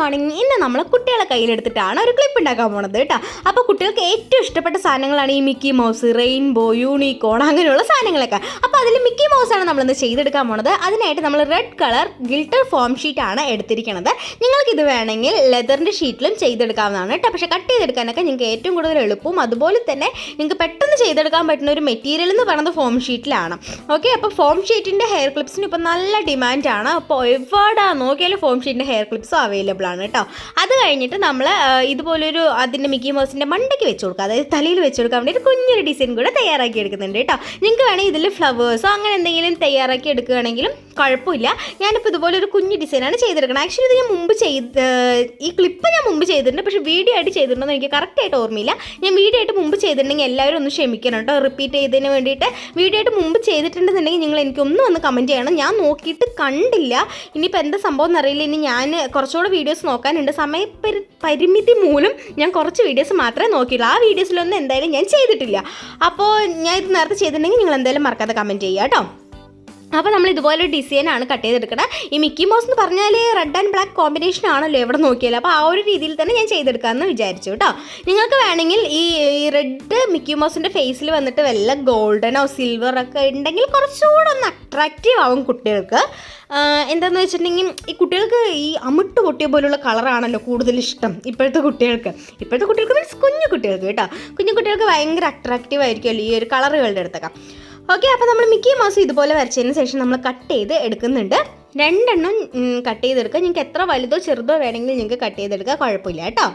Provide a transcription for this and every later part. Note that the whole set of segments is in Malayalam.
മോർണിംഗ് ഇന്ന് നമ്മൾ കുട്ടികളെ കയ്യിലെടുത്തിട്ടാണ് ഒരു ക്ലിപ്പ് ഉണ്ടാക്കാൻ പോണത് കേട്ടോ. അപ്പോൾ കുട്ടികൾക്ക് ഏറ്റവും ഇഷ്ടപ്പെട്ട സാധനങ്ങളാണ് ഈ മിക്കി മൗസ് റെയിൻബോ യൂണിക്കോൺ അങ്ങനെയുള്ള സാധനങ്ങളൊക്കെ. അപ്പോൾ അതിൽ മിക്കി മൗസ് ആണ് നമ്മളിന്ന് ചെയ്തെടുക്കാൻ പോണത്. അതിനായിട്ട് നമ്മൾ red colour glitter foam sheet ആണ് എടുത്തിരിക്കുന്നത് നിങ്ങൾക്ക് ഇത് വേണമെങ്കിൽ ലെതറിന്റെ ഷീറ്റിലും ചെയ്തെടുക്കാവുന്നതാണ് കേട്ടോ. പക്ഷേ കട്ട് ചെയ്തെടുക്കാനൊക്കെ നിങ്ങൾക്ക് ഏറ്റവും കൂടുതൽ എളുപ്പവും അതുപോലെ തന്നെ നിങ്ങൾക്ക് പെട്ടെന്ന് ചെയ്തെടുക്കാൻ പറ്റുന്ന ഒരു മെറ്റീരിയൽ എന്ന് പറയുന്നത് ഫോം ഷീറ്റിലാണ് ഓക്കെ അപ്പോൾ ഫോം ഷീറ്റിന്റെ ഹെയർ ക്ലിപ്സിന് ഇപ്പോൾ നല്ല ഡിമാൻഡാണ് അപ്പോൾ എവിടെ നോക്കിയാലും ഫോം ഷീറ്റിന്റെ ഹെയർ ക്ലിപ്സും അവൈലബിൾ ആണ് കേട്ടോ. അത് കഴിഞ്ഞിട്ട് നമ്മൾ ഇതുപോലൊരു അതിന്റെ മിക്കി മൗസിന്റെ മണ്ടയ്ക്ക് വെച്ച് കൊടുക്കുക. അതായത് തലയിൽ വെച്ച് കൊടുക്കാൻ വേണ്ടി ഒരു കുഞ്ഞൊരു ഡിസൈൻ കൂടെ തയ്യാറാക്കി എടുക്കുന്നുണ്ട് കേട്ടോ. നിങ്ങൾക്ക് വേണമെങ്കിൽ ഇതിൽ ഫ്ലവേഴ്സോ അങ്ങനെ എന്തെങ്കിലും തയ്യാറാക്കി എടുക്കുകയാണെങ്കിലും കുഴപ്പമില്ല. ഞാനിപ്പോൾ ഇതുപോലെ ഒരു കുഞ്ഞ് ഡിസൈനാണ് ചെയ്തെടുക്കുന്നത്. ആക്ച്വലി ഇത് ഞാൻ മുമ്പ് ചെയ്ത് ഈ ക്ലിപ്പ് ഞാൻ മുമ്പ് ചെയ്തിട്ടുണ്ട്. പക്ഷേ വീഡിയോ ആയിട്ട് ചെയ്തിട്ടുണ്ടോ എന്ന് എനിക്ക് കറക്റ്റായിട്ട് ഓർമ്മയില്ല. ഞാൻ വീഡിയോ ആയിട്ട് മുമ്പ് ചെയ്തിട്ടുണ്ടെങ്കിൽ എല്ലാവരും ഒന്ന് ക്ഷമിക്കണം കേട്ടോ. റിപ്പീറ്റ് ചെയ്തതിന് വേണ്ടിയിട്ട് വീഡിയോ ആയിട്ട് മുമ്പ് ചെയ്തിട്ടുണ്ടെന്നുണ്ടെങ്കിൽ നിങ്ങൾ എനിക്കൊന്നും ഒന്ന് കമന്റ് ചെയ്യണം. ഞാൻ നോക്കിയിട്ട് കണ്ടില്ല. ഇനിയിപ്പോൾ എന്താ സംഭവം എന്നറിയില്ല. ഇനി ഞാൻ കുറച്ചുകൂടെ വീഡിയോസ് നോക്കാനുണ്ട്. സമയ പരിമിതി മൂലം ഞാൻ കുറച്ച് വീഡിയോസ് മാത്രമേ നോക്കിയുള്ളൂ. ആ വീഡിയോസിലൊന്നും എന്തായാലും ഞാൻ ചെയ്തിട്ടില്ല. അപ്പോൾ ഞാൻ ഇത് നേരത്തെ ചെയ്തിട്ടുണ്ടെങ്കിൽ നിങ്ങൾ എന്തായാലും മറക്കാതെ കമന്റ് ചെയ്യുക കേട്ടോ. അപ്പോൾ നമ്മൾ ഇതുപോലെ ഡിസൈനാണ് കട്ട് ചെയ്തെടുക്കുന്നത് ഈ മിക്കി മൗസ് എന്ന് പറഞ്ഞാൽ റെഡ് ആൻഡ് ബ്ലാക്ക് കോമ്പിനേഷൻ ആണല്ലോ എവിടെ നോക്കിയാലും. അപ്പോൾ ആ ഒരു രീതിയിൽ തന്നെ ഞാൻ ചെയ്തെടുക്കാമെന്ന് വിചാരിച്ചു കേട്ടോ നിങ്ങൾക്ക് വേണമെങ്കിൽ ഈ റെഡ് മിക്കി മൗസിന്റെ ഫേസിൽ വന്നിട്ട് വല്ല ഗോൾഡനോ സിൽവറൊക്കെ ഉണ്ടെങ്കിൽ കുറച്ചുകൂടെ ഒന്ന് അട്രാക്റ്റീവ് ആവും കുട്ടികൾക്ക്. എന്താണെന്ന് വെച്ചിട്ടുണ്ടെങ്കിൽ ഈ കുട്ടികൾക്ക് ഈ അമിട്ട് പൊട്ടിയ പോലുള്ള കളറാണല്ലോ കൂടുതൽ ഇഷ്ടം ഇപ്പോഴത്തെ കുട്ടികൾക്ക്. ഇപ്പോഴത്തെ കുട്ടികൾക്ക് മീൻസ് കുഞ്ഞു കുട്ടികൾക്ക് കേട്ടോ കുഞ്ഞു കുട്ടികൾക്ക് ഭയങ്കര അട്രാക്റ്റീവ് ആയിരിക്കുമല്ലോ ഈ ഒരു കളറുകളുടെ അടുത്തൊക്കെ. ഓക്കെ അപ്പോൾ നമ്മൾ മിക്കി മാസം ഇതുപോലെ വരച്ചതിന് ശേഷം നമ്മൾ കട്ട് ചെയ്ത് എടുക്കുന്നുണ്ട്. രണ്ടെണ്ണം കട്ട് ചെയ്തെടുക്കുക നിങ്ങൾക്ക് എത്ര വലുതോ ചെറുതോ വേണമെങ്കിൽ നിങ്ങൾക്ക് കട്ട് ചെയ്തെടുക്കുക കുഴപ്പമില്ല കേട്ടോ.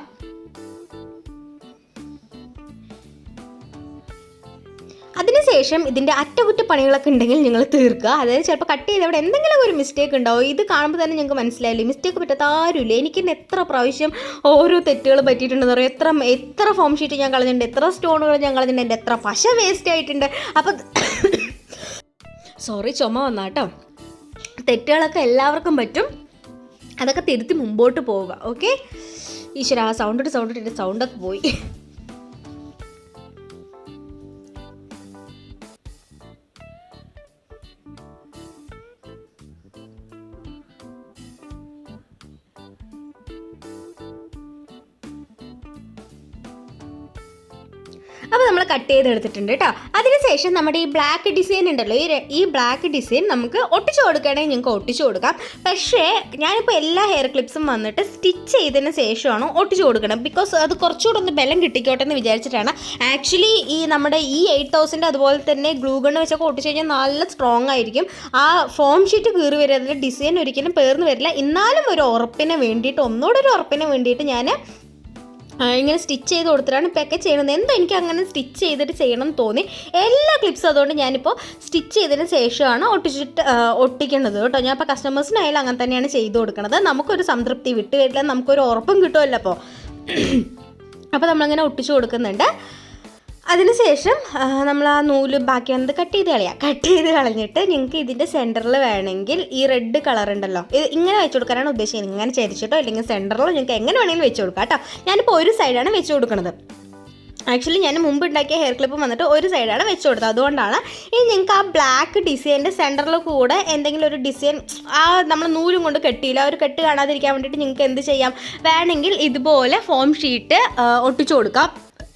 അതിനുശേഷം ഇതിന്റെ അറ്റകുറ്റപ്പണികളൊക്കെ ഉണ്ടെങ്കിൽ നിങ്ങൾ തീർക്കുക. അതായത് ചിലപ്പോൾ കട്ട് ചെയ്ത് അവിടെ എന്തെങ്കിലും ഒരു മിസ്റ്റേക്ക് ഉണ്ടാവും. ഇത് കാണുമ്പോൾ തന്നെ ഞങ്ങൾക്ക് മനസ്സിലായില്ലേ? മിസ്റ്റേക്ക് പറ്റാത്ത ആരുമില്ല? എനിക്ക് തന്നെ എത്ര പ്രാവശ്യം ഓരോ തെറ്റുകൾ പറ്റിയിട്ടുണ്ടെന്ന് പറയും എത്ര എത്ര ഫോം ഷീറ്റ് ഞാൻ കളഞ്ഞിട്ടുണ്ട്? എത്ര സ്റ്റോണുകൾ ഞാൻ കളഞ്ഞിട്ടുണ്ട്? എന്റെ എത്ര പശ വേസ്റ്റ് ആയിട്ടുണ്ട്? അപ്പം സോറി ചുമ വന്നാട്ടോ. തെറ്റുകളൊക്കെ എല്ലാവർക്കും പറ്റും. അതൊക്കെ തിരുത്തി മുമ്പോട്ട് പോവുക. ഓക്കെ ഈശ്വര ആ സൗണ്ട് ഇട്ട് സൗണ്ട് ഇട്ടിട്ട് സൗണ്ടൊക്കെ പോയി. അപ്പോൾ നമ്മൾ കട്ട് ചെയ്ത് ചെയ്തെടുത്തിട്ടുണ്ട് കേട്ടോ അതിനുശേഷം നമ്മുടെ ഈ ബ്ലാക്ക് ഡിസൈൻ ഉണ്ടല്ലോ ഈ ഈ ബ്ലാക്ക് ഡിസൈൻ നമുക്ക് ഒട്ടിച്ചു കൊടുക്കുകയാണെങ്കിൽ നിങ്ങൾക്ക് ഒട്ടിച്ചു കൊടുക്കാം. പക്ഷേ ഞാനിപ്പോൾ എല്ലാ ഹെയർ ക്ലിപ്സും വന്നിട്ട് സ്റ്റിച്ച് ചെയ്തതിന് ശേഷമാണ് ഒട്ടിച്ചു കൊടുക്കണം ബിക്കോസ് അത് കുറച്ചുകൂടെ ഒന്ന് ബലം കിട്ടിക്കോട്ടെ എന്ന് വിചാരിച്ചിട്ടാണ്. ആക്ച്വലി ഈ നമ്മുടെ ഈ എയ്റ്റ് തൗസൻഡ് അതുപോലെ തന്നെ ഗ്ലൂ വെച്ചൊക്കെ ഒട്ടിച്ചു കഴിഞ്ഞാൽ നല്ല സ്ട്രോങ് ആയിരിക്കും. ആ ഫോം ഷീറ്റ് കീറി വരും ഡിസൈൻ ഒരിക്കലും പേർന്ന് വരില്ല. എന്നാലും ഒരു ഉറപ്പിന് വേണ്ടിയിട്ട് ഒന്നുകൂടെ ഒരു ഉറപ്പിന് വേണ്ടിയിട്ട് ഞാൻ ഇങ്ങനെ സ്റ്റിച്ച് ചെയ്ത് കൊടുത്തിട്ടാണ് പെക്ക ചെയ്യണത് എന്തോ എനിക്ക് അങ്ങനെ സ്റ്റിച്ച് ചെയ്തിട്ട് ചെയ്യണം എന്ന് തോന്നി. എല്ലാ ക്ലിപ്സും അതുകൊണ്ട് ഞാനിപ്പോൾ സ്റ്റിച്ച് ചെയ്തതിന് ശേഷമാണ് ഒട്ടിച്ചിട്ട് ഒട്ടിക്കുന്നത് കേട്ടോ. ഞാൻ ഇപ്പോൾ കസ്റ്റമേഴ്സിനായാലും അങ്ങനെ തന്നെയാണ് ചെയ്ത് കൊടുക്കുന്നത്. നമുക്കൊരു സംതൃപ്തി വിട്ട് വരില്ല നമുക്കൊരു ഉറപ്പും കിട്ടുമല്ലോ അപ്പോൾ അപ്പോൾ നമ്മളങ്ങനെ ഒട്ടിച്ചു കൊടുക്കുന്നുണ്ട്. അതിനുശേഷം നമ്മൾ ആ നൂൽ ബാക്കി വന്നത് കട്ട് ചെയ്ത് കളയാം. കട്ട് ചെയ്ത് കളഞ്ഞിട്ട് നിങ്ങൾക്ക് ഇതിന്റെ സെന്ററിൽ വേണമെങ്കിൽ ഈ റെഡ് കളർ ഉണ്ടല്ലോ ഇത് ഇങ്ങനെ വെച്ച് കൊടുക്കാനാണ് ഉദ്ദേശിക്കുന്നത്. ഇങ്ങനെ ചരിച്ചിട്ടോ അല്ലെങ്കിൽ സെന്ററിലോ നിങ്ങൾക്ക് എങ്ങനെ വേണമെങ്കിലും വെച്ച് കൊടുക്കാം കേട്ടോ. ഞാനിപ്പോൾ ഒരു സൈഡാണ് വെച്ച് കൊടുക്കുന്നത് ആക്ച്വലി ഞാൻ മുമ്പ് ഉണ്ടാക്കിയ ഹെയർ ക്ലിപ്പ് വന്നിട്ട് ഒരു സൈഡാണ് വെച്ച് കൊടുത്തത്. അതുകൊണ്ടാണ് ഇനി നിങ്ങൾക്ക് ആ ബ്ലാക്ക് ഡിസൈന്റെ സെന്ററിൽ കൂടെ എന്തെങ്കിലും ഒരു ഡിസൈൻ ആ നമ്മൾ നൂലും കൊണ്ട് കെട്ടിയില്ല ഒരു കെട്ട് കാണാതിരിക്കാൻ വേണ്ടിയിട്ട് നിങ്ങൾക്ക് എന്ത് ചെയ്യാം? വേണമെങ്കിൽ ഇതുപോലെ ഫോം ഷീറ്റ് ഒട്ടിച്ചു കൊടുക്കാം.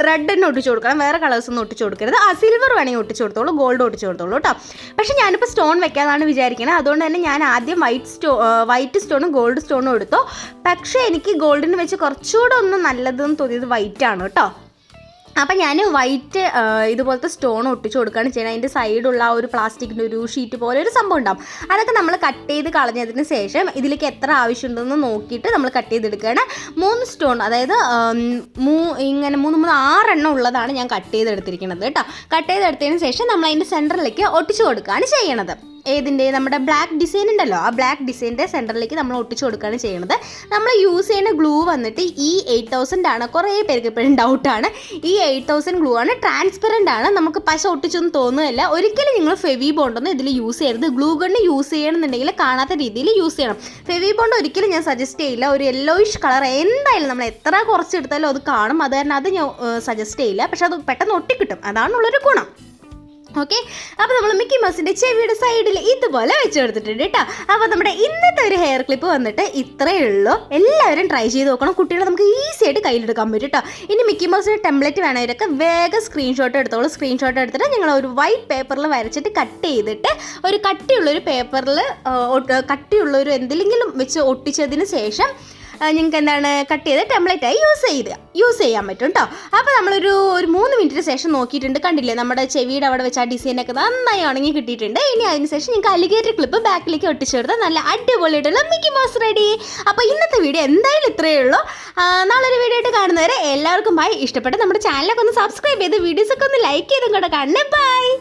റെഡ് തന്നെ ഒട്ടിച്ച് കൊടുക്കണം വേറെ കളേഴ്സ് ഒന്നും ഒട്ടിച്ച് കൊടുക്കരുത്. ആ സിൽവർ വേണമെങ്കിൽ ഒട്ടിച്ച് കൊടുത്തോളൂ ഗോൾഡ് ഒട്ടിച്ച് കൊടുത്തോളൂ കേട്ടോ. പക്ഷേ ഞാനിപ്പോൾ സ്റ്റോൺ വെക്കാന്നാണ് വിചാരിക്കുന്നത് അതുകൊണ്ട് തന്നെ ഞാൻ ആദ്യം വൈറ്റ് സ്റ്റോ വൈറ്റ് സ്റ്റോണും ഗോൾഡ് സ്റ്റോണും എടുത്തു. പക്ഷേ എനിക്ക് ഗോൾഡിന് വെച്ച് കുറച്ചുകൂടെ ഒന്ന് നല്ലതെന്ന് തോന്നിയത് വൈറ്റ് ആണ് കേട്ടോ. അപ്പം ഞാൻ വൈറ്റ് ഇതുപോലത്തെ സ്റ്റോൺ ഒട്ടിച്ച് കൊടുക്കുകയാണ് ചെയ്യുന്നത്. അതിന്റെ സൈഡുള്ള ഒരു പ്ലാസ്റ്റിക്കിന്റെ ഒരു ഷീറ്റ് പോലെ ഒരു സംഭവം ഉണ്ടാവും. അതൊക്കെ നമ്മൾ കട്ട് ചെയ്ത് കളഞ്ഞതിന് ശേഷം ഇതിലേക്ക് എത്ര ആവശ്യമുണ്ടെന്ന് നോക്കിയിട്ട് നമ്മൾ കട്ട് ചെയ്തെടുക്കുകയാണ്. മൂന്ന് സ്റ്റോൺ അതായത് മൂ ഇങ്ങനെ മൂന്ന് മൂന്ന് ആറെണ്ണം ഉള്ളതാണ് ഞാൻ കട്ട് ചെയ്തെടുത്തിരിക്കുന്നത് കേട്ടോ. കട്ട് ചെയ്തെടുത്തതിന് ശേഷം നമ്മൾ അതിന്റെ സെന്ററിലേക്ക് ഒട്ടിച്ച് കൊടുക്കുകയാണ് ചെയ്യണത്. ഏതിന്റെ? നമ്മുടെ ബ്ലാക്ക് ഡിസൈൻ ഉണ്ടല്ലോ. ആ ബ്ലാക്ക് ഡിസൈന്റെ സെന്ററിലേക്ക് നമ്മൾ ഒട്ടിച്ചു കൊടുക്കുകയാണ് ചെയ്യുന്നത്. നമ്മൾ യൂസ് ചെയ്യുന്ന ഗ്ലൂ വന്നിട്ട് ഈ എയ്റ്റ് തൗസൻഡ് ആണ്. കുറേ പേർക്ക് ഇപ്പോഴും ഡൗട്ടാണ് ഈ എയ്റ്റ് തൗസൻഡ് ഗ്ലൂ ആണ് ട്രാൻസ്പെറന്റ് ആണ്. നമുക്ക് പശ ഒട്ടിച്ചൊന്നും തോന്നുന്നില്ല ഒരിക്കലും നിങ്ങൾ ഫെവി ബോണ്ടൊന്നും ഇതിൽ യൂസ് ചെയ്യരുത്. ഗ്ലൂ ഗണ്ണ് യൂസ് ചെയ്യണമെന്നുണ്ടെങ്കിൽ കാണാത്ത രീതിയിൽ യൂസ് ചെയ്യണം. ഫെവി ബോണ്ട് ഒരിക്കലും ഞാൻ സജസ്റ്റ് ചെയ്യില്ല. ഒരു യെല്ലോയിഷ് കളർ എന്തായാലും നമ്മൾ എത്ര കുറച്ചെടുത്താലും അത് കാണും. അത് കാരണം അത് ഞാൻ സജസ്റ്റ് ചെയ്യില്ല. പക്ഷെ അത് പെട്ടെന്ന് ഒട്ടിക്കിട്ടും. അതാണുള്ളൊരു ഗുണം. ഓക്കെ? അപ്പോൾ നമ്മൾ മിക്കി മൗസിന്റെ ചെവിയുടെ സൈഡിൽ ഇതുപോലെ വെച്ച് കൊടുത്തിട്ടുണ്ട് കേട്ടോ. അപ്പോൾ നമ്മുടെ ഇന്നത്തെ ഒരു ഹെയർ ക്ലിപ്പ് വന്നിട്ട് ഇത്രയേ ഉള്ളൂ. എല്ലാവരും ട്രൈ ചെയ്ത് നോക്കണം. കുട്ടികളെ നമുക്ക് ഈസി ആയിട്ട് കയ്യിലെടുക്കാൻ പറ്റും കേട്ടോ. ഇനി മിക്കി മൗസിന്റെ ടെംപ്ലേറ്റ് വേണവരൊക്കെ വേഗം സ്ക്രീൻഷോട്ട് എടുത്തോളൂ. സ്ക്രീൻഷോട്ട് എടുത്തിട്ട് നിങ്ങൾ ഒരു വൈറ്റ് പേപ്പറിൽ വരച്ചിട്ട് കട്ട് ചെയ്തിട്ട് ഒരു കട്ടിയുള്ളൊരു പേപ്പറിൽ കട്ടിയുള്ളൊരു എന്തെങ്കിലും വെച്ച് ഒട്ടിച്ചതിന് ശേഷം നിങ്ങൾക്ക് എന്താണ് കട്ട് ചെയ്ത് ടെംപ്ലേറ്റായി യൂസ് ചെയ്ത് യൂസ് ചെയ്യാൻ പറ്റും കേട്ടോ അപ്പോൾ നമ്മളൊരു ഒരു മൂന്ന് മിനിറ്റിന് ശേഷം നോക്കിയിട്ടുണ്ട്. കണ്ടില്ലേ നമ്മുടെ ചെവിയുടെ അവിടെ വെച്ച് ആ ഡിസൈനൊക്കെ നന്നായി ഉണങ്ങി കിട്ടിയിട്ടുണ്ട്. ഇനി അതിന് ശേഷം നിങ്ങൾക്ക് അലിഗേറ്റർ ക്ലിപ്പ് ബാക്കിലേക്ക് ഒട്ടിച്ചെടുത്ത് നല്ല അടിപൊളിയായിട്ടുള്ള മിക്കി മൗസ് റെഡി അപ്പോൾ ഇന്നത്തെ വീഡിയോ എന്തായാലും ഇത്രയേ ഉള്ളൂ. നാളൊരു വീഡിയോ ആയിട്ട് കാണുന്നവരെ എല്ലാവർക്കും ബൈ ഇഷ്ടപ്പെട്ട നമ്മുടെ ചാനലൊക്കെ ഒന്ന് സബ്സ്ക്രൈബ് ചെയ്ത് വീഡിയോസൊക്കെ ഒന്ന് ലൈക്ക് ചെയ്തും കൂടെ കാണണേ. ബൈ